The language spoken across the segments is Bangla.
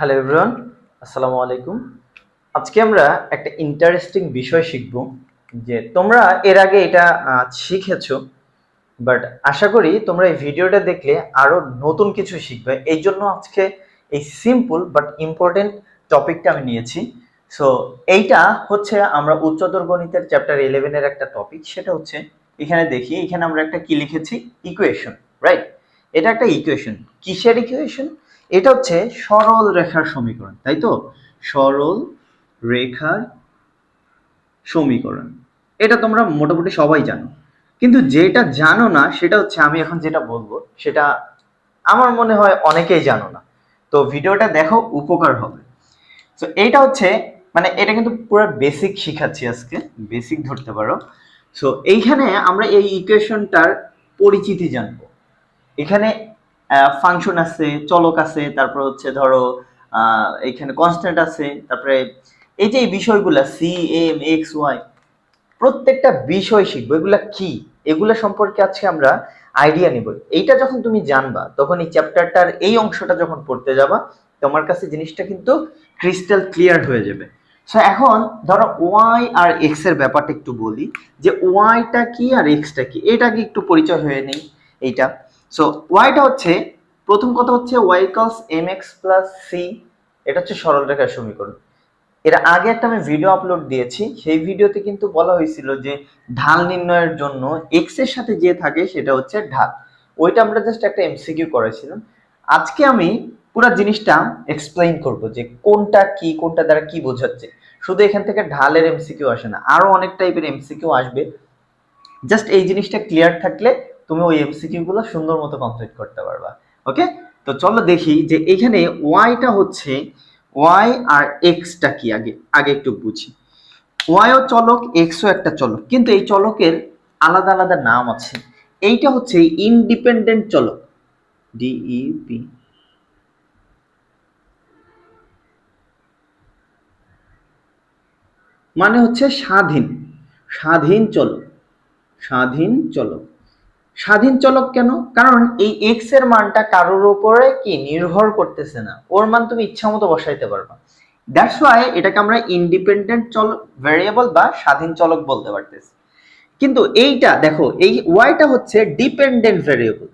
হ্যালো এভরিওয়ান আসসালামু আলাইকুম আজকে আমরা একটা ইন্টারেস্টিং বিষয় শিখব যে তোমরা এর আগে এটা শিখেছো বাট আশা করি তোমরা এই ভিডিওটা দেখলে আরও নতুন কিছু শিখবে। এই জন্য আজকে এই সিম্পল বাট ইম্পর্টেন্ট টপিকটা আমি নিয়েছি। সো এইটা হচ্ছে আমরা উচ্চতর গণিতের চ্যাপ্টার ইলেভেনের একটা টপিক সেটা হচ্ছে এখানে দেখি, এখানে আমরা একটা কি লিখেছি? ইকুয়েশন রাইট এটা একটা ইকুয়েশন কিসের ইকুয়েশন এটা হচ্ছে সরল রেখার সমীকরণ, তাই তো? সরল রেখার সমীকরণ। এটা তোমরা মোটামুটি সবাই জানো। কিন্তু যেটা জানো না, সেটা হচ্ছে আমি এখন যেটা বলব, সেটা আমার মনে হয় অনেকেই জানো না। তো ভিডিওটা দেখো, উপকার হবে। তো এইটা হচ্ছে মানে এটা কিন্তু পুরো বেসিক শিখাচ্ছি আজকে বেসিক ধরতে পারো। সো এইখানে আমরা এই ইকুয়েশনটার পরিচিতি জানব। এখানে ফাংশন আছে, চলক আছে, তারপর হচ্ছে ধরো এখানে কনস্ট্যান্ট আছে, তারপরে এই যে বিষয়গুলা সি এম এক্স ওয়াই প্রত্যেকটা বিষয় শিখব, এগুলা কি? এগুলা সম্পর্কে আজকে আমরা আইডিয়া নিব। এইটা যখন তুমি জানবা, তখন এই চ্যাপ্টারটার এই অংশটা যখন পড়তে যাবা, তোমার কাছে জিনিসটা কিন্তু ক্রিস্টাল ক্লিয়ার হয়ে যাবে। সো এখন ধরো ওয়াই আর এক্সের ব্যাপারটা একটু বলি, যে ওয়াইটা কি আর এক্সটা কি? এটা কি একটু পরিচয় হয়ে নেই, এইটা। সো ওয়াইটা হচ্ছে, প্রথম কথা হচ্ছে Y equals M X plus C এটা হচ্ছে সরল রেখার সমীকরণ। এর আগে একটা আমি ভিডিও আপলোড দিয়েছি, সেই ভিডিওতে কিন্তু বলা হয়েছিল যে ঢাল নির্ণয়ের জন্য এক্সের সাথে যে থাকে সেটা হচ্ছে ঢাল। ওইটা আমরা জাস্ট একটা এমসিকিউ করেছিলাম। আজকে আমি পুরো জিনিসটা এক্সপ্লেইন করব যে কোনটা কি, কোনটা দ্বারা কি বোঝাচ্ছে। শুধু এখান থেকে ঢালের এমসিকিউ আসে না, আরও অনেক টাইপের এমসিকিউ আসবে। জাস্ট এই জিনিসটা ক্লিয়ার থাকলে তুমি ওই এমসিকিউ গুলো সুন্দর মতো কমপ্লিট করতে পারবা। ওকে তো চলো দেখি যে এখানে ওয়াইটা হচ্ছে ওয়াই আর এক্সটা কি? আগে আগে একটু বুঝি। ওয়াইও চলক এক্সও একটা চলক। কিন্তু এই চলকের আলাদা আলাদা নাম আছে। এইটা হচ্ছে ইনডিপেন্ডেন্ট চলক। ডিইপি মানে হচ্ছে স্বাধীন। স্বাধীন চলক। স্বাধীন চলক। স্বাধীন চলক কেন? কারণ এই এক্সের মানটা কারোর উপরে কি নির্ভর করতেছে না। ওর মান তুমি ইচ্ছা মতো বসাইতে পারবা। দ্যাটস ওয়াই এটাকে আমরা ইন্ডিপেন্ডেন্ট চলক ভ্যারিয়েবল বা স্বাধীন চলক বলতে পারতেছি। কিন্তু এইটা, দেখো, এই ওয়াইটা হচ্ছে ডিপেন্ডেন্ট ভ্যারিয়েবল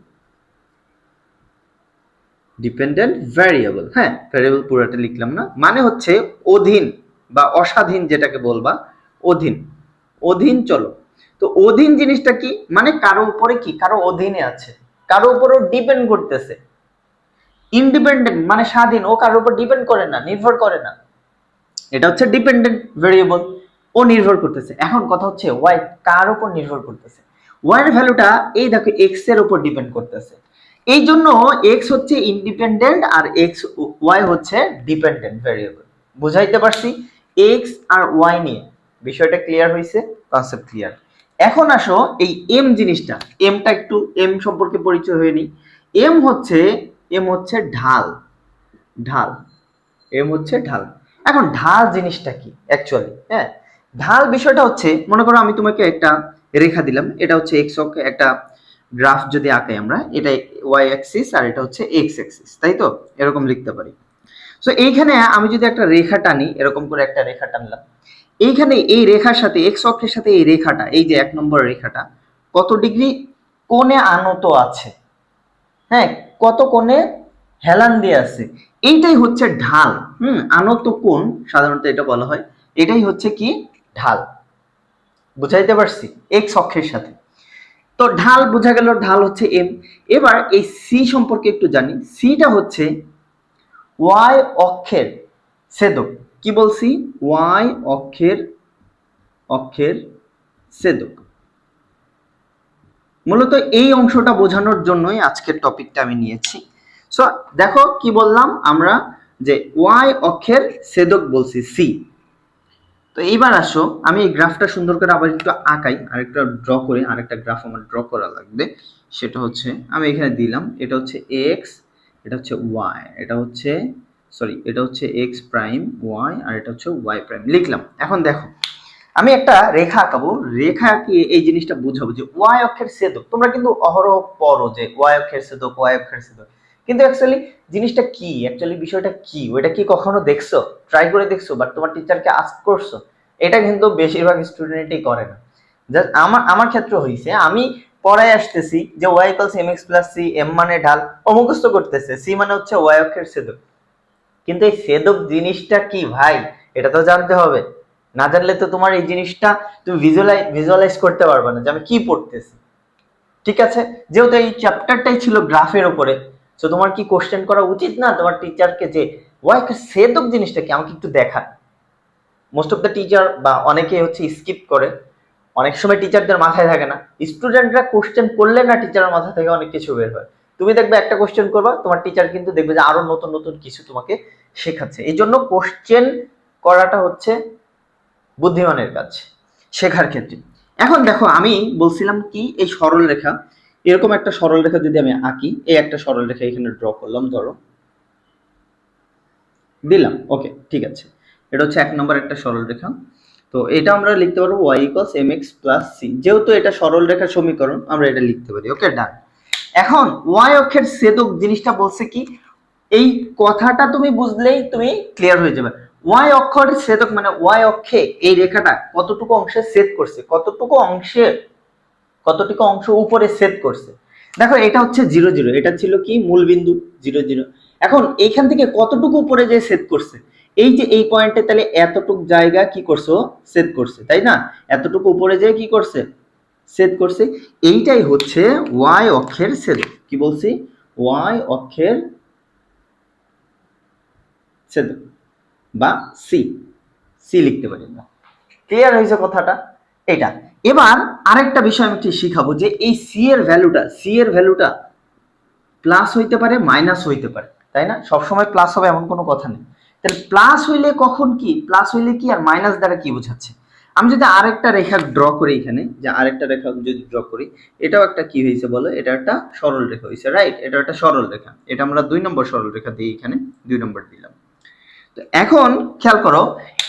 ডিপেন্ডেন্ট ভ্যারিয়েবল হ্যাঁ ভ্যারিয়েবল পুরোটা লিখলাম না। মানে হচ্ছে অধীন বা অস্বাধীন যেটাকে বলবা, অধীন। অধীন চলো তো অধীন জিনিসটা কি? মানে কারও উপরে কি? কারও অধীনে আছে। কারও উপরও ডিপেন্ড করতেছে। ইন্ডিপেন্ডেন্ট মানে স্বাধীন। ও কারোর উপর ডিপেন্ড করে না, নির্ভর করে না। এটা হচ্ছে ডিপেন্ডেন্ট ভেরিয়েবল ও নির্ভর করতেছে। এখন কথা হচ্ছে ওয়াই কার উপর নির্ভর করতেছে? ওয়াই এর ভ্যালুটা এই দেখো এক্সের উপর ডিপেন্ড করতেছে। এই জন্য এক্স হচ্ছে ইন্ডিপেন্ডেন্ট আর এক্স ওয়াই হচ্ছে ডিপেন্ডেন্ট ভেরিয়েবল বুঝাইতে পারছি? এক্স আর ওয়াই নিয়ে। বিষয়টা ক্লিয়ার হয়েছে কনসেপ্ট ক্লিয়ার এখন আসো এই এম জিনিসটা। এমটা একটু এম সম্পর্কে পরিচয় হয়ে নি এম হচ্ছে এম হচ্ছে ঢাল। ঢাল। এম হচ্ছে ঢাল। এখন ঢাল জিনিসটা কি অ্যাকচুয়ালি হ্যাঁ? ঢাল বিষয়টা হচ্ছে, মনে করো আমি তোমাকে একটা রেখা দিলাম। এটা হচ্ছে এক্স অক্ষ একটা গ্রাফ যদি আঁকাই আমরা, এটা ওয়াই অ্যাক্সিস আর এটা হচ্ছে এক্স অ্যাক্সিস তাই তো? এরকম লিখতে পারি। সো এইখানে আমি যদি একটা রেখা টানি, এরকম করে একটা রেখা টানলাম। এইখানে এই রেখার সাথে এক্স অক্ষের সাথে এই রেখাটা, এই যে এক নম্বর রেখাটা, কত ডিগ্রি কোণে আনত আছে? হ্যাঁ কত কোণে হেলান দিয়ে আছে? এইটাই হচ্ছে ঢাল। হুম, আনত কোণ, সাধারণত এটা বলা হয়, এটাই হচ্ছে কি? ঢাল। বুঝাইতে পারছি? এক্স অক্ষের সাথে। তো ঢাল বোঝা গেল, ঢাল হচ্ছে এম এবার এই সি সম্পর্কে একটু জানি। সিটা হচ্ছে ওয়াই অক্ষের ছেদক কি বলছি? ওয়াই অক্ষের অক্ষের ছেদক মূলত এই অংশটা বোঝানোর জন্যই আজকের টপিকটা আমি নিয়েছি। সো দেখো কি বললাম আমরা যে ওয়াই অক্ষের ছেদক বলছি সি। তো এইবার আসো, আমি এই গ্রাফটা সুন্দর করে আবার একটু আঁকাই, আরেকটা ড্র করে, আরেকটা গ্রাফ আমার ড্র করা লাগবে। সেটা হচ্ছে, আমি এখানে দিলাম, এটা হচ্ছে এক্স এটা হচ্ছে ওয়াই এটা হচ্ছে সরি, এটা হচ্ছে এক্স প্রাইম ওয়াই আর এটা হচ্ছে ওয়াই প্রাইম লিখলাম। এখন দেখো, আমি একটা রেখা আঁকাবো। রেখা আঁকিয়ে এই জিনিসটা বুঝাবো যে ওয়াই অক্ষের ছেদক। তোমরা কিন্তু অহরহ পড়ো যে ওয়াই অক্ষের ছেদক ওয়াই অক্ষের ছেদক। কিন্তু অ্যাকচুয়ালি জিনিসটা কি? অ্যাকচুয়ালি বিষয়টা কি? ওইটা কি কখনো দেখছ? ট্রাই করে দেখছ বাট তোমার টিচারকে আস্ক করছ। এটা কিন্তু বেশিরভাগ স্টুডেন্টই করে না। জাস্ট আমার আমার ক্ষেত্রে হয়েছে আমি পড়ায় আসতেছি যে Y equals M X plus C M মানে ঢাল অমুখস্থ করতেছে। সি মানে হচ্ছে ওয়াই অক্ষের ছেদক। কিন্তু এই সেদক জিনিসটা কি ভাই? এটা তো জানতে হবে। না জানলে তো তোমার এই জিনিসটা তুমি ভিজুয়ালাইজ ভিজুয়ালাইজ করতে পারবে না যে আমি কি পড়তেছি। ঠিক আছে? যেহেতু এই চ্যাপ্টারটাই ছিল গ্রাফের উপরে তো তোমার কি কোশ্চেন করা উচিত না? তোমার টিচারকে যে ওয়াই সেদক জিনিসটা কি? আমাকে একটু দেখা মোস্ট অফ দ্য টিচার বা অনেকে হচ্ছে স্কিপ করে। অনেক সময় টিচারদের মাথায় থাকে না। স্টুডেন্টরা কোশ্চেন করলে না টিচারের মাথা থেকে অনেক কিছু বের হয়। তুমি দেখবে একটা কোশ্চেন করবা, তোমার টিচার কিন্তু দেখবে যে আরও নতুন নতুন কিছু তোমাকে শেখাচ্ছে। এই জন্য কোশ্চেন করাটা হচ্ছে বুদ্ধিমানের কাজ শেখার ক্ষেত্রে। এখন দেখো, আমি বলছিলাম কি, এই সরল রেখা, এরকম একটা সরল রেখা যদি আমি আঁকি, এই একটা সরল রেখা এখানে ড্র করলাম, ধরো। দিলাম ওকে ঠিক আছে। এটা হচ্ছে এক নম্বর একটা সরল রেখা। তো এটা আমরা লিখতে পারব Y equals M X plus C যেহেতু এটা সরল রেখা সমীকরণ, আমরা এটা লিখতে পারি ওকে ডান এখন ওয়াই অক্ষের ছেদক জিনিসটা বলছে কি? এই কথাটা তুমি বুঝলেই তুমি ক্লিয়ার হয়ে যাবে। ওয়াই অক্ষর ছেদক মানে ওয়াই অক্ষে এই রেখাটা কতটুকু অংশে ছেদ করছে? কতটুকু অংশে, কতটুকু অংশ উপরে ছেদ করছে? দেখো, এটা হচ্ছে জিরো জিরো, এটা ছিল কি? মূল বিন্দু জিরো জিরো। এখন এইখান থেকে কতটুকু উপরে যে ছেদ করছে? এই যে এই পয়েন্টে তাহলে এতটুকু জায়গা কি করছ? ছেদ করছে, তাই না? এতটুকু উপরে যে কি করছে? ছেদ করছে। এইটাই হচ্ছে ওয়াই অক্ষের ছেদ কি বলছি? ওয়াই অক্ষের ছেদ বা সি। সি লিখতে পারি না ক্লিয়ার হয়েছে কথাটা? এটা এবার আরেকটা বিষয় আমি শিখাবো যে এই সি এর ভ্যালুটা, সি এর ভ্যালুটা প্লাস হইতে পারে, মাইনাস হইতে পারে, তাই না? সবসময় প্লাস হবে এমন কোনো কথা নেই। তাহলে প্লাস হইলে কখন কি? প্লাস হইলে কি আর মাইনাস দ্বারা কি বোঝাচ্ছে? আমি যদি আরেকটা রেখা ড্র করি এখানে, যে আরেকটা রেখা যদি ড্র করি, এটাও একটা কি হয়েছে বলো? এটা একটা সরল রেখা হয়েছে রাইট এটা একটা সরল রেখা। এটা আমরা দুই নম্বর সরল রেখা দিই এখানে দুই নম্বর দিলাম। তো এখন খেয়াল করো,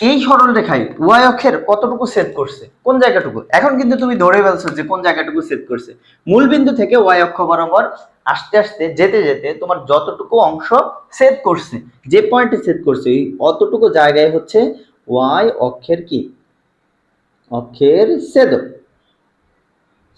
এই সরল রেখায় ওয়াই অক্ষের কতটুকু সেট করছে? কোন জায়গাটুকু? এখন কিন্তু তুমি ধরে ফেলছো যে কোন জায়গাটুকু সেট করছে। মূল বিন্দু থেকে ওয়াই অক্ষ বরাবর আস্তে আস্তে, যেতে যেতে তোমার যতটুকু অংশ সেট করছে, যে পয়েন্টে সেট করছে, এই অতটুকু জায়গায় হচ্ছে ওয়াই অক্ষের কি? অক্ষের সেদক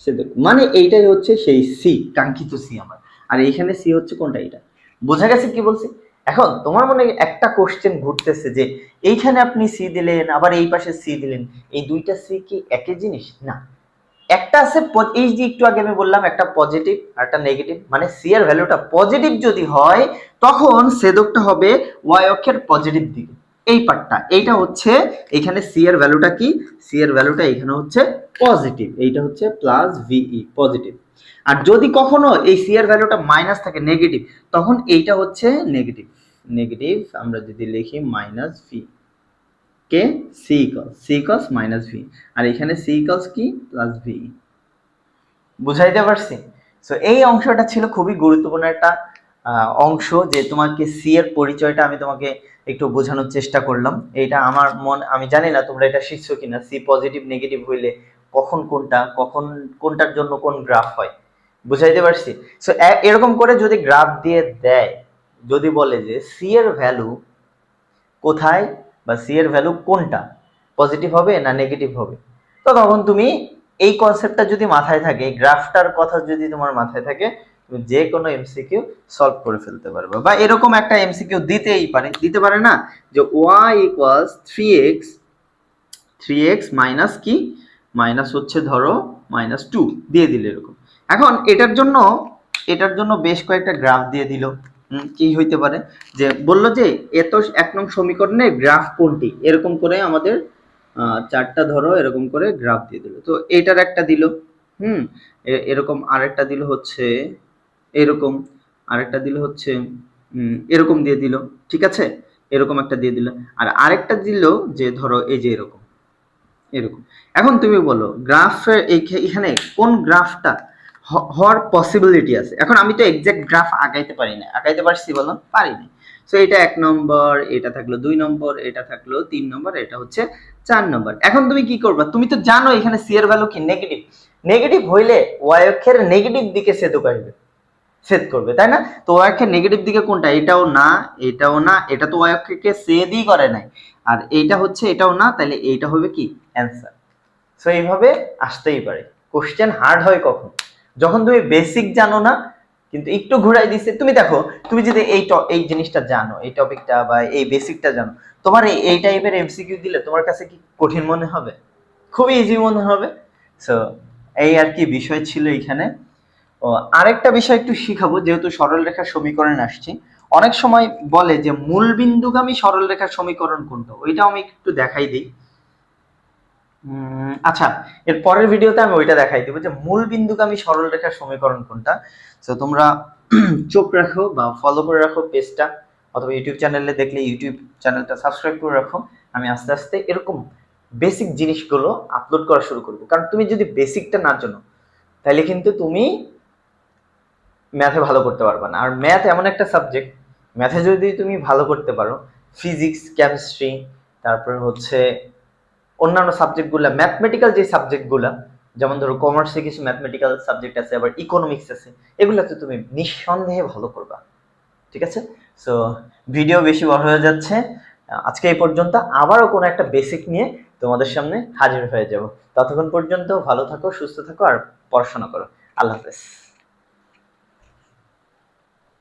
সেদক মানে এইটাই হচ্ছে সেই সি কাঙ্ক্ষিত সি আমার। আর এইখানে সি হচ্ছে কোনটা? এটা বোঝা গেছে কি বলছি? এখন তোমার মনে একটা কোশ্চেন ঘুরতেছে যে, এইখানে আপনি সি দিলেন, আবার এই পাশে সি দিলেন। এই দুইটা সি কি একই জিনিস? না। একটা আছে এই যে একটু আগে আমি বললাম, একটা পজিটিভ আর একটা নেগেটিভ মানে সি এর ভ্যালুটা পজিটিভ যদি হয়, তখন সেদকটা হবে ওয়াই অক্ষের পজিটিভ দিকে। এই পার্টটা এইটা হচ্ছে, এখানে সি এর ভ্যালুটা কি? সি এর ভ্যালুটা এখানে হচ্ছে পজিটিভ এইটা হচ্ছে প্লাস ভিই পজিটিভ আর যদি কখনো এই সি এর ভ্যালুটা মাইনাস থাকে নেগেটিভ তখন এইটা হচ্ছে নেগেটিভ নেগেটিভ আমরা যদি লিখি মাইনাস ভি কে C equals C equals minus V আর এখানে সি ইকলস কি? প্লাস ভি বুঝাইতে পারছি? সো এই অংশটা ছিল খুবই গুরুত্বপূর্ণ একটা অংশ যে তোমাকে সি এর পরিচয়টা আমি তোমাকে একটু বোঝানোর চেষ্টা করলাম। এটা আমার মন, আমি জানি না তোমরা এটা শিখছো কিনা। সি পজিটিভ নেগেটিভ হইলে কখন কোনটা, কখন কোনটার জন্য কোন গ্রাফ হয়। বুঝাইতে পারছি? সো এরকম করে যদি গ্রাফ দিয়ে দেয়, যদি বলে যে সি এর ভ্যালু কোথায় বা সি এর ভ্যালু কোনটা? পজিটিভ হবে না নেগেটিভ হবে? তো তখন তুমি এই কনসেপ্টটা যদি মাথায় থাকে গ্রাফটার কথা যদি তোমার মাথায় থাকে তুমি যে কোনো এমসিকিউ সলভ করে ফেলতে পারবে। বা এরকম একটা এমসিকিউ দিতেই পারে, দিতে পারে না যে Y equals three X three X minus কি? মাইনাস হচ্ছে ধরো মাইনাস টু দিয়ে দিলে এরকম। এখন এটার জন্য এটার জন্য বেশ কয়েকটা গ্রাফ দিয়ে দিল। কি হইতে পারে? যে বলল যে এত এক নং সমীকরণে গ্রাফ কোনটি? এরকম করে আমাদের চারটা ধরো এরকম করে গ্রাফ দিয়ে দিল। তো এটার একটা দিল। হুম এরকম আরেকটা দিল হচ্ছে এরকম, আরেকটা দিল হচ্ছে এরকম দিয়ে দিল, ঠিক আছে? এরকম একটা দিয়ে দিল। আর আরেকটা দিল যে ধরো এই যে এরকম এরকম। এখন তুমি বলো গ্রাফের এখানে কোন গ্রাফটা হওয়ার পসিবিলিটি আছে? এখন আমি তো এক্সাক্ট গ্রাফ আগাইতে পারি না। আগাইতে পারছি বলো? পারিনি সো এটা এক নম্বর, এটা থাকল দুই নম্বর, এটা থাকল তিন নম্বর, এটা হচ্ছে চার নম্বর। এখন তুমি কি করবা? তুমি তো জানো এখানে সি এর ভ্যালু কি? নেগেটিভ নেগেটিভ হইলে ওয়াই অক্ষের নেগেটিভ দিকে সেতু আসবে। সেট করবে, তাই না? তো ওয়াইকের নেগেটিভ দিকে কোনটা? এটাও না এটাও না, এটা তো ওয়াইকে সেদই করে নাই। আর এইটা হচ্ছে, এটাও না তাহলে এইটা হবে কি? অ্যান্সার সো এইভাবে আসতেই পারে। কোশ্চেন হার্ড হয় কখন? যখন তুমি বেসিক জানো না, কিন্তু একটু ঘুরাই দিছে, তুমি দেখো, তুমি যদি এই এই জিনিসটা জানো, এই টপিকটা বা এই বেসিকটা জানো, তোমার এই টাইপের এমসিকিউ দিলে তোমার কাছে কি কঠিন মনে হবে? খুবই ইজি মনে হবে। সো এই আর কি বিষয় ছিল এখানে। আরেকটা বিষয় একটু শিখাবো, যেহেতু সরলরেখার সমীকরণ আসছি। অনেক সময় বলে যে মূল বিন্দুগামী সরলরেখার সমীকরণ কোনটা? ওইটা আমি একটু দেখাই দিই। আচ্ছা এর পরের ভিডিওতে আমি ওইটা দেখাই দেবো যে মূল বিন্দুগামী সরলরেখার সমীকরণ কোনটা। তো তোমরা চোখ রাখো বা ফলো করে রাখো পেজটা, অথবা ইউটিউব চ্যানেলে দেখলে ইউটিউব চ্যানেলটা সাবস্ক্রাইব করে রাখো। আমি আস্তে আস্তে এরকম বেসিক জিনিসগুলো আপলোড করা শুরু করব। কারণ তুমি যদি বেসিকটা না জানো, তাহলে কিন্তু তুমি ম্যাথে ভালো করতে পারবে না। আর ম্যাথ এমন একটা সাবজেক্ট ম্যাথে যদি তুমি ভালো করতে পারো ফিজিক্স কেমিস্ট্রি তারপর হচ্ছে অন্যান্য সাবজেক্টগুলো ম্যাথমেটিক্যাল যে সাবজেক্টগুলো যেমন ধরো কমার্সে কিছু ম্যাথমেটিক্যাল সাবজেক্ট আছে, আবার ইকোনমিক্স আছে, এগুলোতে তুমি নিঃসন্দেহে ভালো করবা। ঠিক আছে? সো ভিডিও বেশি বড় হয়ে যাচ্ছে। আজকে এই পর্যন্ত আবারও কোনো একটা বেসিক নিয়ে তোমাদের সামনে হাজির হয়ে যাব। ততক্ষণ পর্যন্ত ভালো থাকো, সুস্থ থাকো, আর পড়াশোনা করো। আল্লাহ হাফেজ।